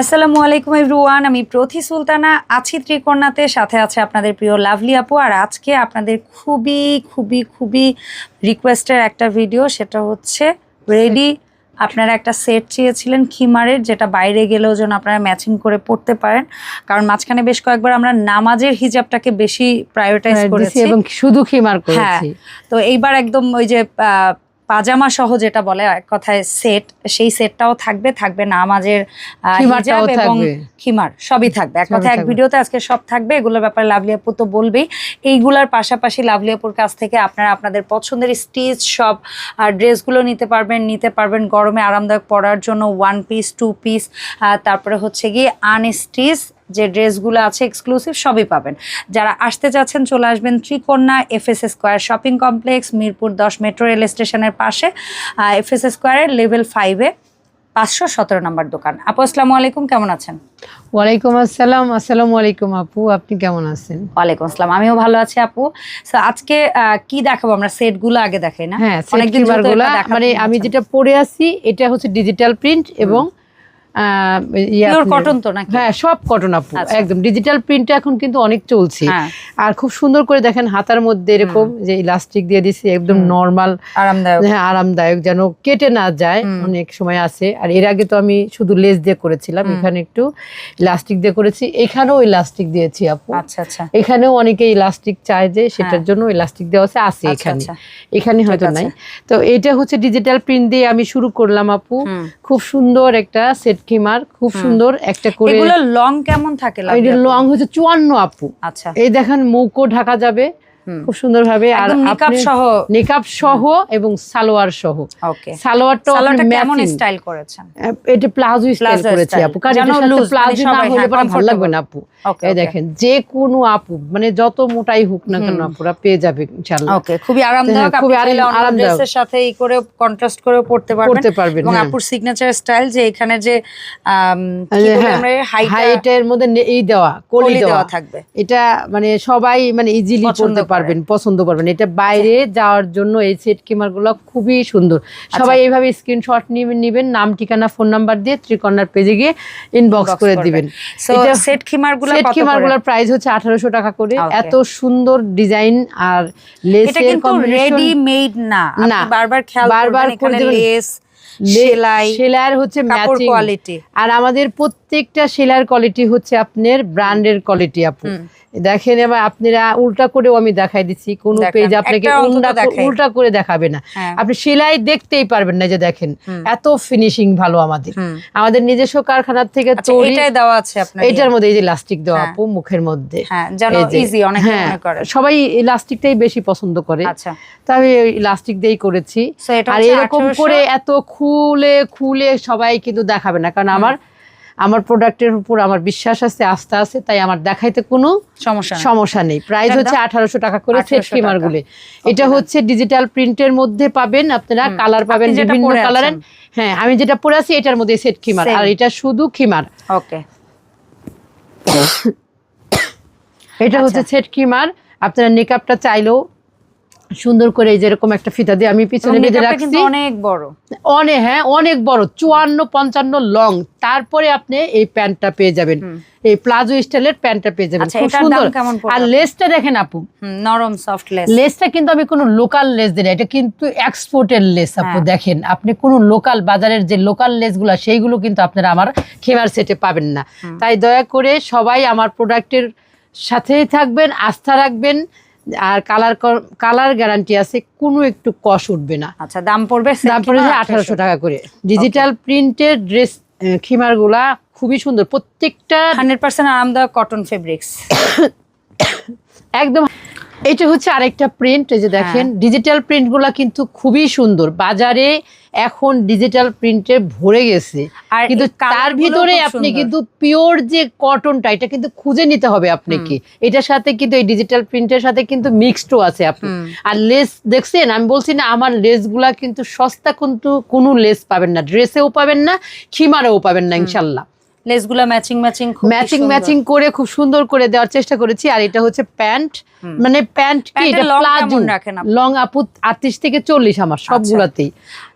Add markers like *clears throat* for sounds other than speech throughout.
আসসালামু আলাইকুম এভরিওয়ান আমি প্রথি সুলতানা আছি ত্রিকন্যাতে সাথে আছে আপনাদের প্রিয় লাভলি আপু আর আজকে আপনাদের খুবই খুবই খুবই রিকোয়েস্টের একটা ভিডিও সেটা হচ্ছে রেডি আপনারা একটা সেট চেয়েছিলেন খিমারের যেটা বাইরে গেলেও যেন আপনারা ম্যাচিং করে পড়তে পারেন। কারণ মাঝখানে বেশ কয়েকবার আমরা নামাজের হিজাবটাকে বেশি প্রায়োরিটাইজ করেছি। এবং শুধু খিমার হ্যাঁ করেছি তো এইবার একদম ওই যে পাজামা সহ যেটা বলে এক কথায় সেট সেই সেটটাও থাকবে থাকবে নামাজের হিজাব এবং খিমার সবই থাকবে। এক সবই কথা এক ভিডিওতে আজকে সব থাকবে এগুলোর ব্যাপারে লাভলি আপু তো বলবেই। এইগুলোর পাশাপাশি লাভলি আপুর কাছ থেকে আপনারা আপনাদের পছন্দের স্টিচ সব আর ড্রেসগুলো নিতে পারবেন নিতে পারবেন গরমে আরামদায়ক পরার জন্য ওয়ান পিস টু পিস তারপরে হচ্ছে গিয়ে আনস্টিচ যে ড্রেসগুলো আছে এক্সক্লুসিভ সবই পাবেন। যারা আসতে চাচ্ছেন চলে আসবেন Trikanya FS square shopping complex Mirpur দশ মেট্রো রেল স্টেশনের পাশে। এফএস স্কোয়ারের লেভেল ফাইভে পাঁচশো সতেরো নম্বর দোকান। আপু আসসালামু আলাইকুম কেমন আছেন? ওয়ালাইকুম আসসালাম আসসালামু আলাইকুম আপু আপনি কেমন আছেন? ওয়ালাইকুম আসসালাম আমিও ভালো আছি আপু। আজকে কি দেখাবো আমরা? সেটগুলো আগে দেখাই না? হ্যাঁ মানে আমি যেটা পরে আছি এটা হচ্ছে ডিজিটাল প্রিন্ট এবং তো নাকি? হ্যাঁ সব কটন আপু আচ্ছা। একদম। ডিজিটাল প্রিন্ট এখন কিন্তু অনেক চলছে। হ্যাঁ। আর খুব সুন্দর করে দেখেন হাতার মধ্যে এরকম যে ইলাস্টিক দিয়ে দিছি একদম নর্মাল আরামদায়ক। হ্যাঁ আরামদায়ক যেন কেটে না যায়। অনেক সময় আছে। আর এর আগে তো আমি শুধু লেস দিয়ে করেছিলাম এখানে একটু ইলাস্টিক দিয়ে করেছি। এখানেও ইলাস্টিক দিয়েছি আপু। আচ্ছা আচ্ছা। এখানেও অনেকে ইলাস্টিক চায় যে সেটার। জন্য ইলাস্টিক দেওয়া আছে আছে আচ্ছা, এখানে। আচ্ছা। এখানে হয়তো নাই। তো এটা হচ্ছে ডিজিটাল প্রিন্ট দিয়ে আমি শুরু করলাম আপু। খুব সুন্দর একটা সেট কিমার খুব সুন্দর একটা করে এগুলো লং কেমন থাকে? লং হচ্ছে চুয়ান্ন আপু আচ্ছা এই দেখেন মুখও ঢাকা যাবে। খুব সুন্দর ভাবে আর সহ। নিকাব সহ এবং সালোয়ার সহ। ওকে সালোয়ারটাও সালোয়ারটা কেমন স্টাইল করেছেন? এটা প্লাজো স্টাইল করেছি আপু। কারণ সাথে প্লাজো না সবাই, হলে হ্যাঁ, পরে ভালো লাগবে না আপু। এই দেখেন যে কোনো আপু মানে যত মোটাই হোক না কেন। আপুরা পেয়ে যাবে ইনশাআল্লাহ। ওকে খুবই আরামদায়ক। হ্যাঁ, খুবই আরামদায়ক। ড্রেসের সাথে এই করে কন্ট্রাস্ট করে পড়তে পারবেন। করতে পারবেন এবং হ্যাঁ। আপুর সিগনেচার স্টাইল যে এখানে যে কি বলি হ্যাঁ, আমরা হাইটের মধ্যে এই দেওয়া কলি দেওয়া। থাকবে। এটা মানে সবাই মানে ইজিলি পড়তে। পারবেন পছন্দ করবেন। এটা বাইরে যাওয়ার জন্য এই সেট কিমারগুলো খুবই সুন্দর। সবাই এইভাবে স্ক্রিনশট নিবেন নাম ঠিকানা ফোন নাম্বার দিয়ে ত্রিকন্যার পেজে গিয়ে ইনবক্স করে। দিবেন। সেট খিমারগুলো সেট করে? প্রাইস হচ্ছে আঠারোশো টাকা করে। এত সুন্দর ডিজাইন আর এটা লেসের কিন্তু কম্বিনেশন রেডি মেড না। আপনি না, বারবার খেয়াল বারবার করে। লেস সেলাই সেলাইয়ের হচ্ছে ম্যাচিং কোয়ালিটি আর আমাদের প্রত্যেকটা সেলাইয়ের কোয়ালিটি হচ্ছে আপনার ব্র্যান্ডের কোয়ালিটি আপু। দেখেন এবার আপনারা উল্টা করেও আমি দেখাই দিচ্ছি কোন পেজ আপনাকে উল্টা করে দেখাবে না। হ্যাঁ। আপনি সেলাই দেখতেই পারবেন না যে দেখেন এত ফিনিশিং ভালো আমাদের। আমাদের নিজস্ব কারখানার থেকে আচ্ছা তৈরি দেওয়া আছে এটার মধ্যে এই যে ইলাস্টিক দেওয়া হ্যাঁ। আপু মুখের মধ্যে। হ্যাঁ সবাই ইলাস্টিকটাই বেশি পছন্দ করে। আচ্ছা। তা আমি ইলাস্টিক দিয়েই করেছি। আর এরকম করে এত খুলে খুলে সবাই কিন্তু দেখাবে না। কারণ আমার আমার প্রোডাক্টের উপর আমার বিশ্বাস আছে আস্থা আছে তাই আমার দেখাইতে কোনো সমস্যা সমস্যা নেই। প্রাইস হচ্ছে আঠারোশো টাকা করে সেট 1800 কিমারগুলো। এটা হচ্ছে ডিজিটাল প্রিন্টের মধ্যে পাবেন আপনারা কালার পাবেন বিভিন্ন কালারের হ্যাঁ আমি যেটা পরে আছি এটার মধ্যে সেট কিমার আর এটা শুধু খিমার ওকে *coughs* এটা আচ্ছা। হচ্ছে সেট কিমার আপনারা নেকআপটা চাইলেও সুন্দর করে এই যেরকম একটা ফিতা দিয়ে আমি পিছনে বেঁধে রাখছি। অনেক বড়। অনেক হ্যাঁ অনেক বড় চুয়ান্ন পঞ্চান্ন লং তারপরে আপনি এই প্যান্টটা পেয়ে যাবেন। এই প্লাজো স্টাইলের প্যান্টটা পেয়ে যাবেন। আচ্ছা, খুব সুন্দর। আর লেসটা দেখেন আপু। নরম সফট লেস লেসটা কিন্তু আমি কোনো লোকাল লেস দিই না। এটা কিন্তু এক্সপোর্টের লেস আপু হ্যাঁ। দেখেন। আপনি কোনো লোকাল বাজারের যে লোকাল লেসগুলো সেইগুলো কিন্তু আপনারা আমার খেমার সেটে পাবেন না। তাই দয়া করে সবাই আমার প্রোডাক্টের সাথেই থাকবেন আস্থা রাখবেন। আর কালার কালার গ্যারান্টি আছে কোনো একটু কষ উঠবে না। আচ্ছা দাম পড়বে দাম পড়বে আঠারোশো টাকা করে। ডিজিটাল প্রিন্টের ড্রেস খিমারগুলা খুবই সুন্দর। প্রত্যেকটা হান্ড্রেড পার্সেন্ট আরামদায়ক কটন ফেব্রিক্স *coughs* একদম। এটা হচ্ছে আরেকটা প্রিন্ট এই যে দেখেন ডিজিটাল প্রিন্টগুলা কিন্তু খুবই সুন্দর। বাজারে এখন ডিজিটাল প্রিন্টে ভরে গেছে। আর কিন্তু তার ভিতরে আপনি কিন্তু পিওর যে কটনটা এটা কিন্তু খুঁজে নিতে হবে আপনাকে। এটার সাথে কিন্তু এই ডিজিটাল প্রিন্টের সাথে কিন্তু মিক্সডও আছে আপনি আর লেস দেখছেন? আমি বলছি না আমার লেসগুলা কিন্তু সস্তা কিন্তু কোনো লেস পাবেন না। ড্রেসেও পাবেন না খিমারেও পাবেন না ইনশাল্লাহ। লেসগুলো ম্যাচিং ম্যাচিং ম্যাচিং ম্যাচিং করে খুব সুন্দর করে দেওয়ার চেষ্টা করেছি। আর এটা হচ্ছে প্যান্ট। মানে প্যান্ট কি? এটা প্লাজো? লং আপু আটত্রিশ থেকে চল্লিশ আমার সবগুলাতেই।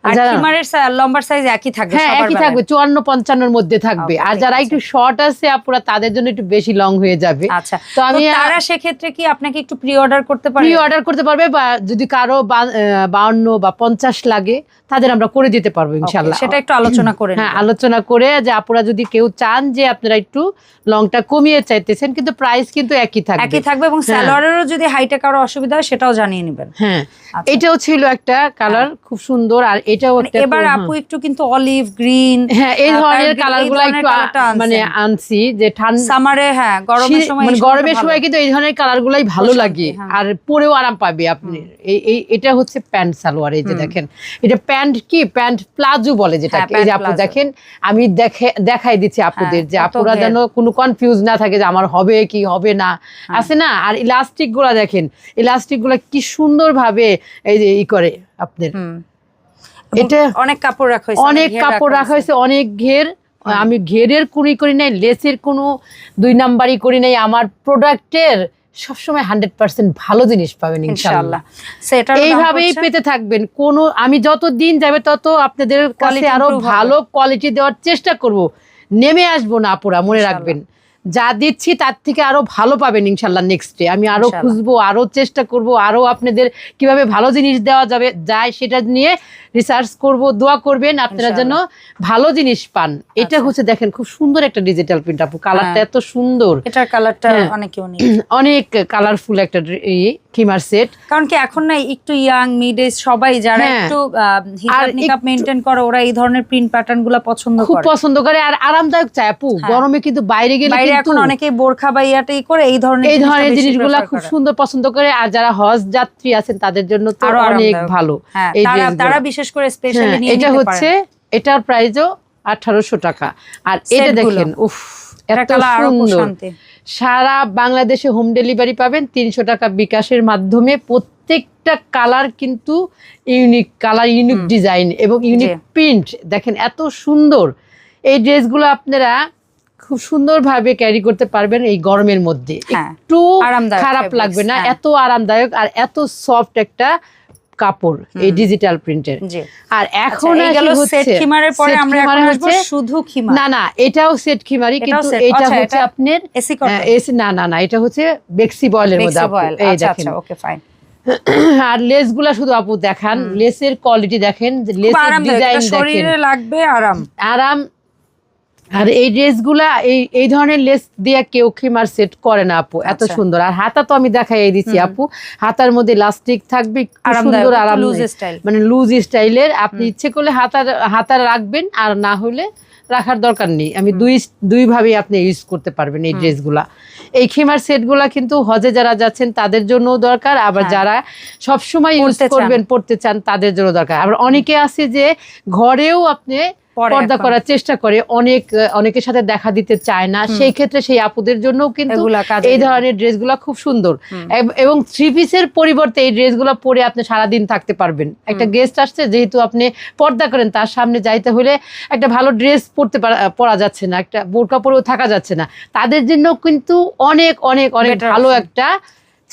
আর খিমারের লম্বার সাইজ একই থাকবে হ্যাঁ একই বেলায়। থাকবে চুয়ান্ন পঞ্চান্নর মধ্যে থাকবে। আর যারা একটু শর্ট আছে আপুরা তাদের জন্য একটু বেশি লং হয়ে যাবে। আচ্ছা। তো তো আমি তারা সেক্ষেত্রে কি আপনাকে একটু প্রি অর্ডার করতে পারে প্রি অর্ডার করতে পারবে বা যদি কারও বা- আহ, বাউন্ন বা পঞ্চাশ লাগে তাদের আমরা করে দিতে পারব ইনশাল্লাহ সেটা একটু আলোচনা করে হ্যাঁ আলোচনা করে যে আপুরা যদি কেউ চান যে আপনারা একটু লংটা কমিয়ে চাইতেছেন কিন্তু প্রাইস কিন্তু একই থাকবে। একই থাকবে এবং হ্যাঁ। সালোয়ারেরও যদি হাইটে কারও অসুবিধা হয় সেটাও জানিয়ে নেবেন। হ্যাঁ আচ্ছা। এটাও ছিল একটা কালার খুব সুন্দর আর এটাও মানে এবার আপু একটু কিন্তু অলিভ গ্রিন হ্যাঁ এই ধরনের এই কালারগুলো একটু। মানে আনছি যে ঠান্ডা সামারে হ্যাঁ গরমের সময় মানে গরমের সময় কিন্তু এই ধরনের কালার গুলাই ভালো লাগে। হ্যাঁ। আর পরেও আরাম পাবে আপনি। এই এটা হচ্ছে প্যান্ট সালোয়ার এই যে দেখেন। এটা প্যান্ট কি? প্যান্ট প্লাজো বলে যেটা হ্যাঁ, এই যে আপু দেখেন আমি দেখে দেখাই দিচ্ছি আপুদের হ্যাঁ, যে কত আপুরা যেন কোনো কনফিউজ না থাকে যে আমার হবে কি হবে না। আছে না? আর ইলাস্টিকগুলা দেখেন ইলাস্টিকগুলা কি সুন্দর ভাবে এই যে ই করে আপনার। এটা অনেক কাপড় রাখা হয়েছে অনেক কাপড় রাখা হয়েছে। অনেক ঘের। আমি ঘেরের কুড়ি করি নাই লেসের কোনো দুই নাম্বারই করি নাই। আমার প্রোডাক্টের সবসময় হান্ড্রেড পার্সেন্ট ভালো জিনিস পাবেন ইনশাল্লাহ। এইভাবেই পেতে থাকবেন। কোনো আমি যত দিন যাবে তত আপনাদের কাছে আরও ভালো কোয়ালিটি দেওয়ার চেষ্টা করব। নেমে আসব না আপুরা মনে রাখবেন। যা দিচ্ছি তার থেকে আরও ভালো পাবেন ইনশাল্লাহ নেক্সট ডে আমি আরও খুঁজবো আরও চেষ্টা করব আরও আপনাদের কীভাবে ভালো জিনিস দেওয়া যাবে যায় সেটা নিয়ে রিসার্চ করব দোয়া করবেন আপনারা যেন ভালো জিনিস পান এটা আচ্ছা। হচ্ছে দেখেন খুব সুন্দর একটা ডিজিটাল প্রিন্ট আপু কালারটা হ্যাঁ। এত সুন্দর এটার কালারটা হ্যাঁ। অনেক ইউনিক *clears throat* অনেক কালারফুল একটা কিমার সেট কারণ কি এখন না একটু ইয়াং মিড এজ সবাই যারা হ্যাঁ। একটু হিজাব নিকাব মেনটেন করে ওরা এই ধরনের প্রিন্ট প্যাটার্নগুলো পছন্দ খুব পছন্দ করে আর আরামদায়ক চায় আপু। গরমে কিন্তু বাইরে গেলে এখন অনেকেই বোরখা বা ইয়াটাই করে এই ধরনের এই ধরনের জিনিসগুলা খুব সুন্দর পছন্দ করে আর যারা হজ যাত্রী আছেন তাদের জন্য তো অনেক ভালো হ্যাঁ তারা বিশেষ করে স্পেশালি হ্যাঁ, নিয়ে এটা হচ্ছে এটার প্রাইসও আঠারোশো টাকা। আর এটা দেখেন উফ এটা এত সুন্দর। সারা বাংলাদেশে হোম ডেলিভারি পাবেন তিনশো টাকা বিকাশের মাধ্যমে। প্রত্যেকটা কালার কিন্তু ইউনিক কালার ইউনিক ডিজাইন এবং ইউনিক প্রিন্ট দেখেন এত সুন্দর। এই ড্রেসগুলো আপনারা খুব সুন্দরভাবে ক্যারি করতে পারবেন এই গরমের মধ্যে। হ্যাঁ, একটু খারাপ লাগবে না হ্যাঁ। এত আরামদায়ক আর এত সফট একটা কাপড় এই ডিজিটাল প্রিন্টের আর এখন হচ্ছে সেট খিমারের পরে আমরা এখন আসব শুধু খিমার। না না এটাও সেট খিমারি কিন্তু এটা আচ্ছা, হচ্ছে আপনার এসি এসি না না না এটা হচ্ছে বেক্সি বয়েলের মধ্যে এই আচ্ছা দেখেন। আচ্ছা ওকে ফাইন *clears throat* আর লেসগুলা শুধু আপু দেখান। লেসের কোয়ালিটি দেখেন লেসের ডিজাইন দেখেন। শরীরে লাগবে আরাম। আরাম আর এই ড্রেসগুলা এই এই ধরনের লেস দিয়ে কেউ খিমার সেট করে না আপু। এত আচ্ছা। সুন্দর। আর হাতা তো আমি দেখাই দিচ্ছি আপু। হাতার মধ্যে লাস্টিক থাকবে সুন্দর আরাম মানে লুজ স্টাইলের আপনি ইচ্ছে করলে হাতার হাতার রাখবেন আর না হলে রাখার দরকার নেই। আমি দুই দুই ভাবে আপনি ইউজ করতে পারবেন এই ড্রেসগুলা। এই খিমার সেটগুলা কিন্তু হজে যারা যাচ্ছেন তাদের জন্য দরকার। আবার হ্যাঁ। যারা সব সময় ইউজ করবেন পড়তে চান তাদের জন্য দরকার। আবার অনেকে আছে যে ঘরেও আপনি পর্দা করার চেষ্টা করে অনেক অনেকের সাথে দেখা দিতে চায় না। সেই ক্ষেত্রে সেই আপুদের জন্য কিন্তু এই। ধরনের ড্রেসগুলো খুব সুন্দর। এবং থ্রি পিসের পরিবর্তে এই ড্রেসগুলো পরে আপনি সারাদিন থাকতে পারবেন। একটা গেস্ট আসছে যেহেতু আপনি পর্দা করেন তার সামনে যাইতে হলে একটা ভালো ড্রেস পরতে পারা- পরা যাচ্ছে না একটা বোরকা পরেও থাকা যাচ্ছে না। তাদের জন্য কিন্তু অনেক অনেক অনেক ভালো একটা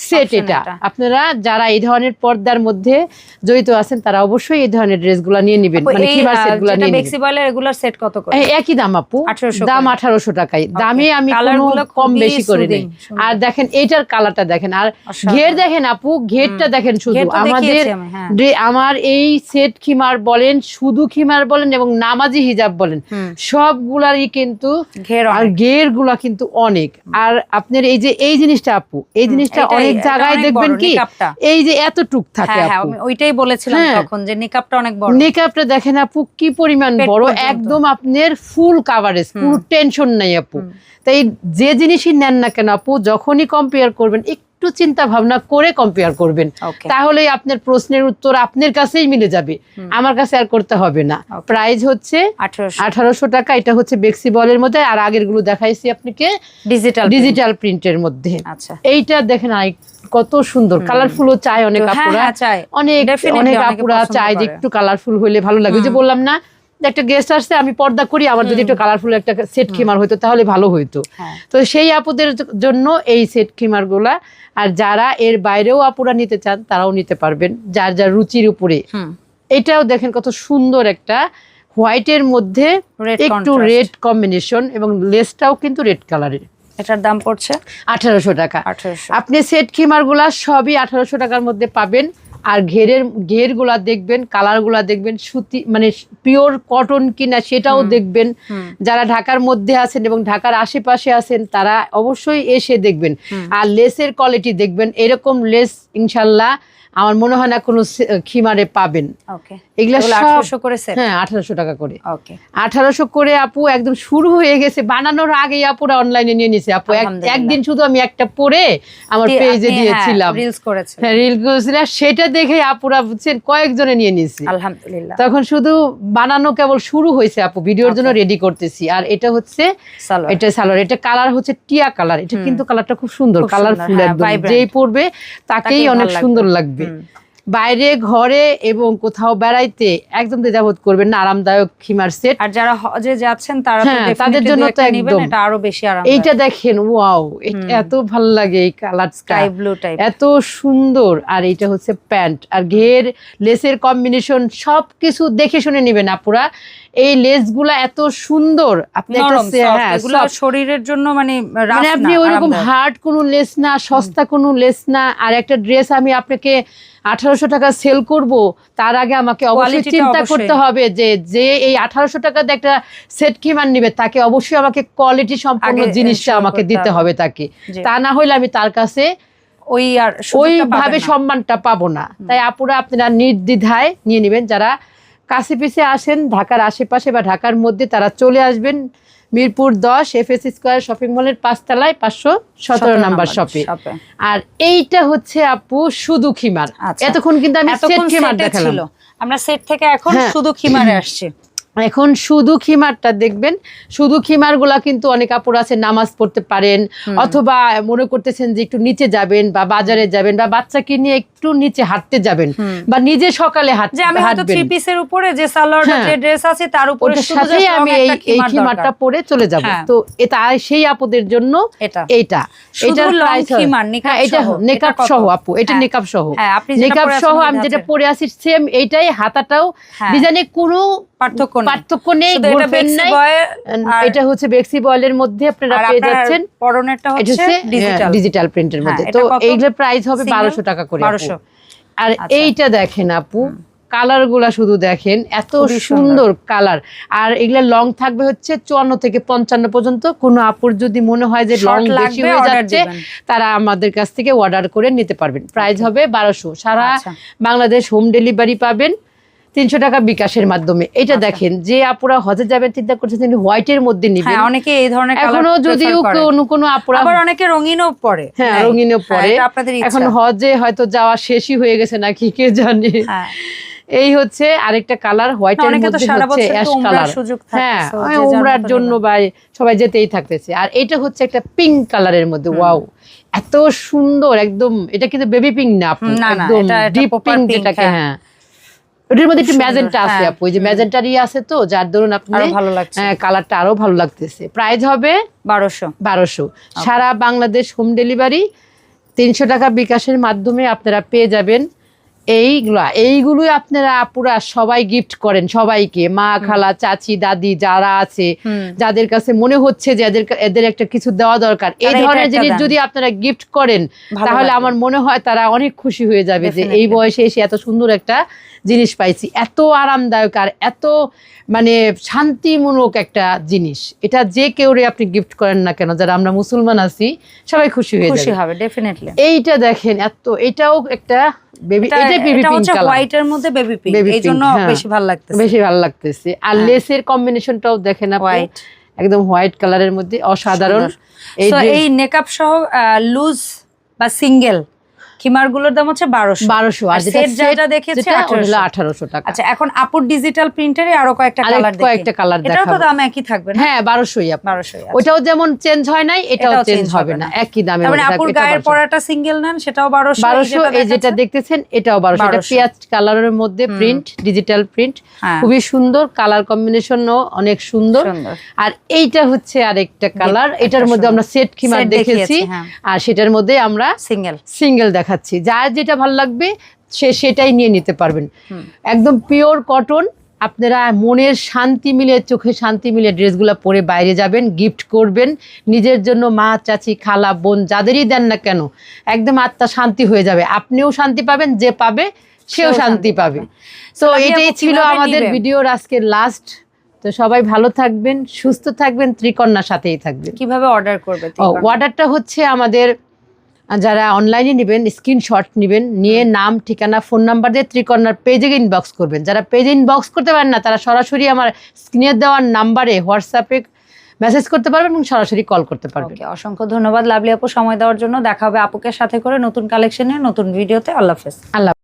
সেট এটা। এটা। আপনারা যারা এই ধরনের পর্দার মধ্যে জড়িত আছেন তারা অবশ্যই এই ধরনের ড্রেসগুলো নিয়ে নেবেন। মানে আহ, সেটগুলো নিয়ে নেবেন। বেক্সি বয়েলের রেগুলার সেট কত করে? একই দাম আপু। 1800 দাম করে। আঠারোশো টাকাই দামে আমি কোনো কম বেশি করে নেই। আর দেখেন এইটার কালারটা দেখেন। আর ঘের দেখেন আপু ঘেরটা দেখেন শুধু। আমাদের হ্যাঁ। আমার এই সেট খিমার বলেন শুধু খিমার বলেন এবং নামাজি হিজাব বলেন সবগুলারই কিন্তু ঘের আর অনেক। ঘেরগুলা কিন্তু অনেক। আর আপনার এই যে এই জিনিসটা আপু এই জিনিসটা এটাই, অনেক জায়গায় দেখবেন কি এই যে এতটুক থাকে হ্যাঁ হ্যাঁ ওইটাই বলেছিলাম হ্যাঁ। তখন যে নিকাবটা অনেক বড়। মেকআপটা দেখেন আপু কি পরিমাণ বড় একদম আপনার ফুল কাভারেজ কোনো টেনশন নাই আপু। তাই যে জিনিসই নেন না কেন আপু যখনই কম্পেয়ার করবেন একটু চিন্তা ভাবনা করে কম্পেয়ার করবেন. তাহলেই আপনার প্রশ্নের উত্তর আপনার কাছেই মিলে যাবে। আমার কাছে আর করতে হবে না। প্রাইস হচ্ছে আঠারোশো। টাকা এটা হচ্ছে বেক্সি বলের মধ্যে আর আগেরগুলো দেখাইছি আপনাকে ডিজিটাল ডিজিটাল প্রিন্টের মধ্যে। আচ্ছা। এইটা দেখেন আই কত সুন্দর। কালারফুলও চায় অনেক হ্যাঁ, আপুরা। হ্যাঁ, অনেক অনেক আপুরা চায় যে একটু কালারফুল হইলে ভালো লাগে। যে বললাম না একটা গেস্ট আসছে আমি পর্দা করি আমার যদি একটু কালারফুল একটা সেট খিমার হইতো তাহলে ভালো হইতো। হ্যাঁ। তো সেই আপুদের জন্য এই সেট খিমারগুলা আর যারা এর বাইরেও আপুরা নিতে চান তারাও নিতে পারবেন যার যার রুচির উপরে। এটাও দেখেন কত সুন্দর একটা হোয়াইটের মধ্যে একটু রেড কম্বিনেশন এবং লেসটাও কিন্তু রেড কালারের এটার দাম পড়ছে? আঠারোশো টাকা। আপনি সেট খিমারগুলা সবই আঠারোশো টাকার মধ্যে পাবেন। আর ঘেরের ঘেরগুলা দেখবেন কালারগুলা দেখবেন সুতি মানে পিওর কটন কিনা সেটাও দেখবেন। যারা ঢাকার মধ্যে আছেন এবং ঢাকার আশেপাশে আছেন তারা অবশ্যই এসে দেখবেন। আর লেসের কোয়ালিটি দেখবেন। এরকম লেস ইনশাল্লাহ আমার মনে হয় না কোনো খিমারে পাবেন। ওকে আঠারোশো করে হ্যাঁ আঠারোশো টাকা করে। আঠারোশো করে আপু একদম শুরু হয়ে গেছে। বানানোর আগেই আপুরা অনলাইনে নিয়ে নিছে। আপু একদিন শুধু আমি একটা পরে আমার পেজে দিয়েছিলাম হ্যাঁ, reels হ্যাঁ রিল করেছিলাম সেটা দেখে আপুরা বুঝছেন কয়েকজনে নিয়ে নিছি। আলহামদুলিল্লাহ। তখন শুধু বানানো কেবল শুরু হয়েছে আপু। ভিডিওর জন্য রেডি করতেছি। আর এটা হচ্ছে এটা সালোয়ার এটা কালার হচ্ছে টিয়া কালার এটা কিন্তু কালারটা খুব সুন্দর কালারফুল হ্যাঁ, একদম। যেই পরবে তাকেই অনেক সুন্দর লাগবে। হুম। বাইরে ঘরে এবং কোথাও বেড়াইতে একদম দ্বিধাবোধ করবেন না আরামদায়ক খিমার সেট আর যারা হজে যাচ্ছেন তারা হ্যাঁ, তাদের জন্য তো একদম। এটা আরও বেশি আরাম এইটা দেখেন ওয়াও এত ভালো লাগে এই কালার স্কাই ব্লু টাইপ এত সুন্দর। আর এটা হচ্ছে প্যান্ট। আর ঘের লেসের কম্বিনেশন সবকিছু দেখে শুনে নেবেন আপুরা। এই লেসগুলা এত সুন্দর। আপনি একটা হ্যাঁ। শরীরের জন্য মানে মানে আপনি ওইরকম হার্ড কোনো লেস না সস্তা কোনো লেস না আর একটা ড্রেস আমি আপনাকে আঠারোশো টাকা সেল করব তার আগে আমাকে অবশ্যই চিন্তা করতে হবে যে যে এই আঠারোশো টাকা দিয়ে একটা সেট কিমান নিবে তাকে অবশ্যই আমাকে কোয়ালিটি সম্পন্ন জিনিসটা আমাকে দিতে হবে। তাকে। তা না হলে আমি তার কাছে ওই আর ওইভাবে সম্মানটা পাবো না। তাই আপুরা আপনারা নির্দ্বিধায় নিয়ে নেবেন যারা কাছে পিছে আসেন ঢাকার আশেপাশে বা ঢাকার মধ্যে তারা চলে আসবেন। মিরপুর দশ এফ এস স্কোয়ার শপিং মলের পাঁচতলায় পাঁচশো সতেরো নাম্বার শপিং। আর এইটা হচ্ছে আপু শুধু খিমার। আচ্ছা। এতক্ষণ কিন্তু আমি সেট খিমার দেখালাম। আমরা সেট থেকে এখন হ্যাঁ। শুধু খিমারে আসছি। এখন শুধু খিমারটা দেখবেন শুধু খিমারগুলা কিন্তু অনেক কাপড় আছে নামাজ পড়তে পারেন অথবা মনে করতেছেন যে একটু নিচে যাবেন বা বাজারে যাবেন বা বাচ্চাকে নিয়ে একটু নিচে হাঁটতে যাবেন বা নিজে সকালে হাঁটছে আমি হয়তো থ্রি পিসের উপরে যে সালোয়ার হ্যাঁ। যে ড্রেস আছে তার উপরে আমি এই এই খিমারটা পরে চলে যাব। হ্যাঁ। তো এটা সেই আপুদের জন্য এটা। খিমার, হ্যাঁ, এটা। নেকাব সহ আপু এটা। নেকাব সহ। আছেন সহ আমি যেটা পরে আছি সেম এইটাই হাতাটাও। ডিজাইনে কোনো পার্থক্য পার্থক্য নেই এটা ঘুরবেন নাই। এটা হচ্ছে বেক্সি বয়েলের মধ্যে আপনারা পেয়ে যাচ্ছেন। পরনেরটা হচ্ছে হচ্ছে ডিজিটাল ডিজিটাল প্রিন্টের মধ্যে। হ্যাঁ, তো? এইগুলোর প্রাইস হবে? বারোশো টাকা করে আপু। 1200 আর আচ্ছা। এইটা দেখেন আপু কালারগুলা শুধু দেখেন এত সুন্দর। কালার আর এগুলা লং থাকবে হচ্ছে চুয়ান্ন থেকে পঞ্চান্ন পর্যন্ত। কোনো আপুর যদি মনে হয় যে লং বেশি হয়ে যাচ্ছে তারা আমাদের কাছ থেকে অর্ডার করে নিতে পারবেন। প্রাইস হবে বারোশো। সারা আচ্ছা। বাংলাদেশ হোম ডেলিভারি পাবেন। তিনশো টাকা বিকাশের মাধ্যমে। এটা আচ্ছা। দেখেন যে আপুরা হজে যাবেন চিন্তা করছেন তিনি হোয়াইটের মধ্যে নিবেন। হ্যাঁ অনেকে এই ধরনের এখনও যদিও কোনো কোনো আপুরা আবার অনেকে রঙিনও পরে। হ্যাঁ নেয়। রঙিনও হ্যাঁ, পরে। এখন হজে হয়তো যাওয়া শেষই হয়ে গেছে নাকি কে জানে? হ্যাঁ। এই হচ্ছে আরেকটা কালার হোয়াইটের মধ্যে হচ্ছে অ্যাশ কালার হ্যাঁ উমরার জন্য বা সবাই যেতেই থাকতেছে। আর এটা হচ্ছে একটা পিঙ্ক কালারের মধ্যে ওয়াও এত সুন্দর একদম এটা কিন্তু বেবি পিঙ্ক না আপু হুম, না, না, একদম ডিপ পিঙ্ক যেটাকে হ্যাঁ। হ্যাঁ ওটার মধ্যে একটু ম্যাজেন্টা আছে হ্যাঁ। আপু ওই যে ম্যাজেন্টারই আছে তো যার দরুন আপনি ভালো লাগছে। কালারটা আরও ভালো লাগতেছে। প্রাইস হবে বারোশো। বারোশো। সারা বাংলাদেশ হোম ডেলিভারি তিনশো টাকা বিকাশের মাধ্যমে আপনারা পেয়ে যাবেন এইগুলা এইগুলোই আপনারা আপুরা সবাই গিফট করেন সবাইকে। মা খালা চাচি দাদি যারা আছে যাদের কাছে মনে হচ্ছে যে এদের এদের একটা কিছু দেওয়া দরকার এই ধরনের জিনিস যদি আপনারা গিফট করেন তাহলে আমার মনে হয় তারা অনেক খুশি হয়ে যাবে যে এই বয়সে এসে এত সুন্দর একটা জিনিস পাইছি। এত আরামদায়ক আর এত মানে শান্তিমূলক একটা জিনিস। এটা যে কেউরে আপনি গিফট করেন না কেন যারা আমরা মুসলমান আছি সবাই খুশি হয়ে খুশি যাবে। এইটা দেখেন এত এটাও একটা বেবি এটা এটা বেবি পিঙ্ক কালার হোয়াইট এর মধ্যে বেবি পিঙ্ক Baby এই জন্য হ্যাঁ। বেশি ভালো লাগতেছে বেশি ভালো লাগতেছে আর হ্যাঁ। লেসের কম্বিনেশনটাও দেখেন আপনি White। একদম হোয়াইট কালারের মধ্যে অসাধারণ। এই নেকআপ সহ লুজ বা সিঙ্গেল খিমারগুলোর দাম হচ্ছে বারোশো। বারোশো আর যেটা দেখেছি যেটা ওটা হলো 1800 আঠারোশো টাকা। আচ্ছা এখন আপুর ডিজিটাল প্রিন্টারে আরও কয়েকটা কালার দেখি। কয়েকটা colour এটাও তো দাম একই থাকবে হ্যাঁ বারোশোই আপু বারোশোই ওটাও যেমন চেঞ্জ হয় নাই এটাও চেঞ্জ হবে না। একই দামে মানে আপুর গায়ের পরাটা সিঙ্গেল নেন সেটাও বারোশো বারোশো এই যেটা দেখতেছেন এটাও বারোশো। এটা পেঁয়াজ কালারের মধ্যে প্রিন্ট ডিজিটাল প্রিন্ট। খুবই সুন্দর কালার কম্বিনেশনও অনেক সুন্দর। আর এইটা হচ্ছে আরেকটা কালার এটার মধ্যে আমরা সেট খিমার দেখেছি হ্যাঁ। আর সেটার মধ্যে আমরা সিঙ্গেল সিঙ্গেল দেখাচ্ছি। যার যেটা ভালো লাগবে সে সেটাই নিয়ে নিতে পারবেন। একদম পিওর কটন আপনারা মনের শান্তি মিলে চোখে শান্তি মিলে ড্রেসগুলো পরে বাইরে যাবেন গিফট করবেন। নিজের জন্য মা চাচি খালা বোন যাদেরই দেন না কেন একদম আত্মা শান্তি হয়ে যাবে। আপনিও শান্তি পাবেন যে পাবে সেও শান্তি পাবে। তো এটাই ছিল আমাদের ভিডিওর আজকের লাস্ট তো সবাই ভালো থাকবেন সুস্থ থাকবেন ত্রিকন্যার সাথেই থাকবেন। কীভাবে অর্ডার করবে অর্ডারটা হচ্ছে আমাদের যারা অনলাইনে নেবেন স্ক্রিনশট নেবেন নিয়ে নাম ঠিকানা ফোন নাম্বার দিয়ে ত্রিকর্ণার পেজে ইনবক্স করবেন। যারা পেজে ইনবক্স করতে পারেন না তারা সরাসরি আমার স্ক্রিনে দেওয়ার নাম্বারে হোয়াটসঅ্যাপে মেসেজ করতে পারবেন এবং সরাসরি কল করতে পারবেন। অসংখ্য ধন্যবাদ লাভলি আপু সময় দেওয়ার জন্য। দেখা হবে আপুকে সাথে করে নতুন কালেকশনে নতুন ভিডিওতে আল্লাহ হাফেজ। আল্লাহ